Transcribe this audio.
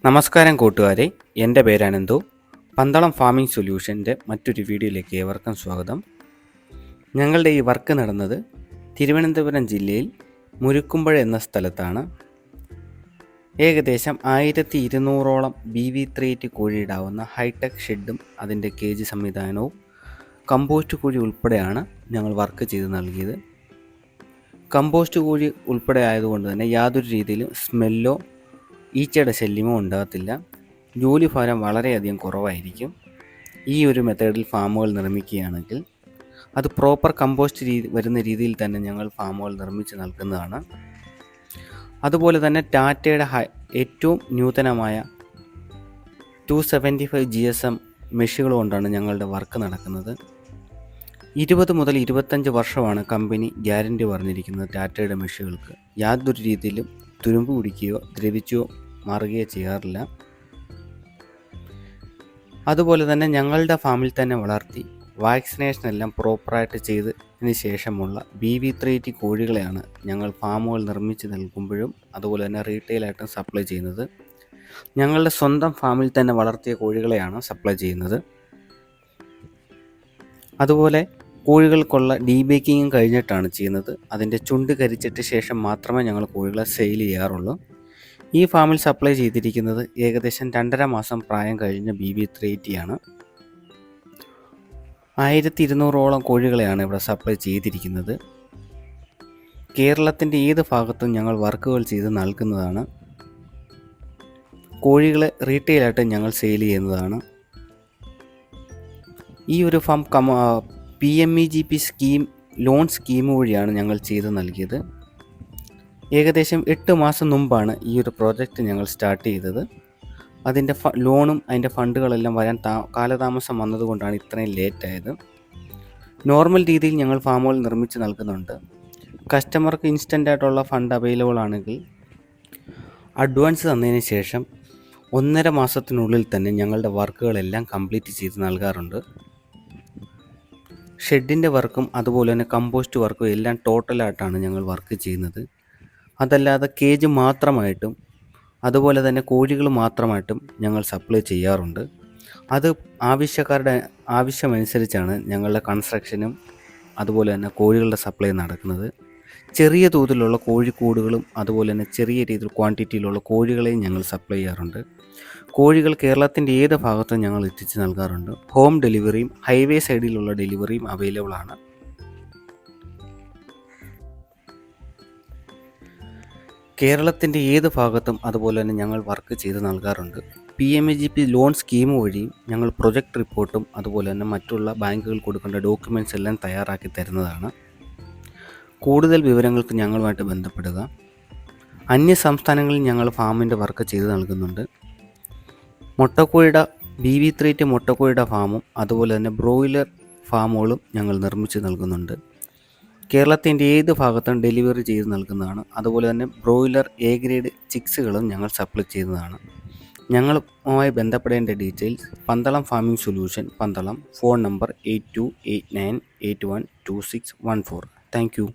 നമസ്കാരം കൂട്ടുകാരെ എന്റെ പേര് അനന്തു പന്തളം ഫാമിംഗ് സൊല്യൂഷന്റെ മറ്റൊരു വീഡിയോയിലേക്ക് ഏവർക്കും സ്വാഗതം. ഞങ്ങളുടെ ഈ വർക്ക് നടന്നത് തിരുവനന്തപുരം ജില്ലയിൽ മുരുക്കുമ്പഴ എന്ന സ്ഥലത്താണ്. ഏകദേശം ആയിരത്തി ഇരുന്നൂറോളം ബി വി ത്രീ ടി കോഴിയിടാവുന്ന ഹൈടെക് ഷെഡും അതിന്റെ കേജ് സംവിധാനവും കമ്പോസ്റ്റ് കോഴി ഉൾപ്പെടെയാണ് ഞങ്ങൾ വർക്ക് ചെയ്ത് നൽകിയത്. കമ്പോസ്റ്റ് കോഴി ഉൾപ്പെടെ ആയതുകൊണ്ട് തന്നെ യാതൊരു രീതിയിലും സ്മെല്ലോ ഈച്ചയുടെ ശല്യമോ ഉണ്ടാകത്തില്ല. ജോലി ഭാരം വളരെയധികം കുറവായിരിക്കും. ഈ ഒരു മെത്തേഡിൽ ഫാമുകൾ നിർമ്മിക്കുകയാണെങ്കിൽ അത് പ്രോപ്പർ കമ്പോസ്റ്റ് രീതി വരുന്ന രീതിയിൽ തന്നെ ഞങ്ങൾ ഫാമുകൾ നിർമ്മിച്ച് നൽകുന്നതാണ്. അതുപോലെ തന്നെ ടാറ്റയുടെ ഹൈ ഏറ്റവും നൂതനമായ two seventy five G S M മെഷീനുകൾ കൊണ്ടാണ് ഞങ്ങളുടെ വർക്ക് നടക്കുന്നത്. ഇരുപത് മുതൽ ഇരുപത്തഞ്ച് വർഷമാണ് കമ്പനി ഗ്യാരണ്ടി പറഞ്ഞിരിക്കുന്നത് ടാറ്റയുടെ മെഷീനുകൾക്ക്. യാതൊരു രീതിയിലും തുരുമ്പ് പിടിക്കുകയോ ദ്രവിച്ചോ മാറുകയോ ചെയ്യാറില്ല. അതുപോലെ തന്നെ ഞങ്ങളുടെ ഫാമിൽ തന്നെ വളർത്തി വാക്സിനേഷൻ എല്ലാം പ്രോപ്പറായിട്ട് ചെയ്തതിന് ശേഷമുള്ള ബി വി ത്രീ ടി കോഴികളെയാണ് ഞങ്ങൾ ഫാമുകൾ നിർമ്മിച്ച് നൽകുമ്പോഴും അതുപോലെ തന്നെ റീറ്റെയിലായിട്ടും സപ്ലൈ ചെയ്യുന്നത്. ഞങ്ങളുടെ സ്വന്തം ഫാമിൽ തന്നെ വളർത്തിയ കോഴികളെയാണ് സപ്ലൈ ചെയ്യുന്നത്. അതുപോലെ കോഴികൾക്കുള്ള ഡീബേക്കിങ്ങും കഴിഞ്ഞിട്ടാണ് ചെയ്യുന്നത്. അതിന്റെ ചുണ്ട് കരിച്ചിട്ട് ശേഷം മാത്രമേ ഞങ്ങൾ കോഴികളെ സെയിൽ ചെയ്യാറുള്ളൂ. ഈ ഫാമിൽ സപ്ലൈ ചെയ്തിരിക്കുന്നത് ഏകദേശം രണ്ടര മാസം പ്രായം കഴിഞ്ഞ ബി ബി ത്രീ ആണ് ആയിരത്തി ഇരുന്നൂറോളം കോഴികളെയാണ് ഇവിടെ സപ്ലൈ ചെയ്തിരിക്കുന്നത്. കേരളത്തിന്റെ ഏത് ഭാഗത്തും ഞങ്ങൾ വർക്കുകൾ ചെയ്ത് നൽകുന്നതാണ്. കോഴികളെ റീറ്റെയിലായിട്ട് ഞങ്ങൾ സെയിൽ ചെയ്യുന്നതാണ്. ഈ ഒരു ഫാം കമ P M E G P scheme loan scheme വഴിയാണ് ഞങ്ങൾ ചെയ്ത് നൽകിയത്. ഏകദേശം എട്ട് മാസം മുമ്പാണ് ഈ ഒരു പ്രോജക്റ്റ് ഞങ്ങൾ സ്റ്റാർട്ട് ചെയ്തത്. അതിന്റെ ഫ ലോണും അതിന്റെ ഫണ്ടുകളെല്ലാം വരാൻ താ കാലതാമസം വന്നതുകൊണ്ടാണ് ഇത്രയും ലേറ്റ് ആയത് നോർമൽ രീതിയിൽ ഞങ്ങൾ ഫാമുകൾ നിർമ്മിച്ച് നൽകുന്നുണ്ട്. കസ്റ്റമർക്ക് ഇൻസ്റ്റന്റ് ആയിട്ടുള്ള ഫണ്ട് അവൈലബിൾ ആണെങ്കിൽ അഡ്വാൻസ് തന്നതിന് ശേഷം ഒന്നര മാസത്തിനുള്ളിൽ തന്നെ ഞങ്ങളുടെ വർക്കുകളെല്ലാം കംപ്ലീറ്റ് ചെയ്ത് നൽകാറുണ്ട്. ഷെഡിന്റെ വർക്കും അതുപോലെ തന്നെ കമ്പോസ്റ്റ് വർക്കും എല്ലാം ടോട്ടലായിട്ടാണ് ഞങ്ങൾ വർക്ക് ചെയ്യുന്നത്. അതല്ലാതെ കേജ് മാത്രമായിട്ടും അതുപോലെ തന്നെ കോഴികൾ മാത്രമായിട്ടും ഞങ്ങൾ സപ്ലൈ ചെയ്യാറുണ്ട്. അത് ആവശ്യക്കാരുടെ ആവശ്യമനുസരിച്ചാണ് ഞങ്ങളുടെ കൺസ്ട്രക്ഷനും അതുപോലെ തന്നെ കോഴികളുടെ സപ്ലൈ നടക്കുന്നത്. ചെറിയ തോതിലുള്ള കോഴിക്കൂടുകളും അതുപോലെ തന്നെ ചെറിയ രീതിയിൽ ക്വാണ്ടിറ്റിയിലുള്ള കോഴികളെയും ഞങ്ങൾ സപ്ലൈ ചെയ്യാറുണ്ട്. കോഴികൾ കേരളത്തിന്റെ ഏത് ഭാഗത്തും ഞങ്ങൾ എത്തിച്ച് നൽകാറുണ്ട്. ഹോം ഡെലിവറിയും ഹൈവേ സൈഡിലുള്ള ഡെലിവറിയും അവൈലബിൾ ആണ്. കേരളത്തിന്റെ ഏത് ഭാഗത്തും അതുപോലെ തന്നെ ഞങ്ങൾ വർക്ക് ചെയ്ത് നൽകാറുണ്ട്. P M A G P loan scheme വഴി ഞങ്ങൾ പ്രൊജക്ട് റിപ്പോർട്ടും അതുപോലെ തന്നെ മറ്റുള്ള ബാങ്കുകൾ കൊടുക്കേണ്ട ഡോക്യുമെന്റ്സ് എല്ലാം തയ്യാറാക്കി തരുന്നതാണ്. കൂടുതൽ വിവരങ്ങൾക്ക് ഞങ്ങളുമായിട്ട് ബന്ധപ്പെടുക. അന്യ സംസ്ഥാനങ്ങളിൽ ഞങ്ങൾ ഫാമിന്റെ വർക്ക് ചെയ്ത് നൽകുന്നുണ്ട്. മുട്ടക്കോഴിയുടെ ബി വി ത്രീറ്റ് മുട്ടക്കോഴിയുടെ ഫാമും അതുപോലെ തന്നെ ബ്രോയിലർ ഫാമുകളും ഞങ്ങൾ നിർമ്മിച്ച് നൽകുന്നുണ്ട്. കേരളത്തിന്റെ ഏത് ഭാഗത്തും ഡെലിവറി ചെയ്ത് നൽകുന്നതാണ്. അതുപോലെ തന്നെ ബ്രോയിലർ എ ഗ്രേഡ് ചിക്സുകളും ഞങ്ങൾ സപ്ലൈ ചെയ്യുന്നതാണ്. ഞങ്ങളുമായി ബന്ധപ്പെടേണ്ട details Pandalam farming solution Pandalam phone number eight two eight nine eight one two six one four. Thank you.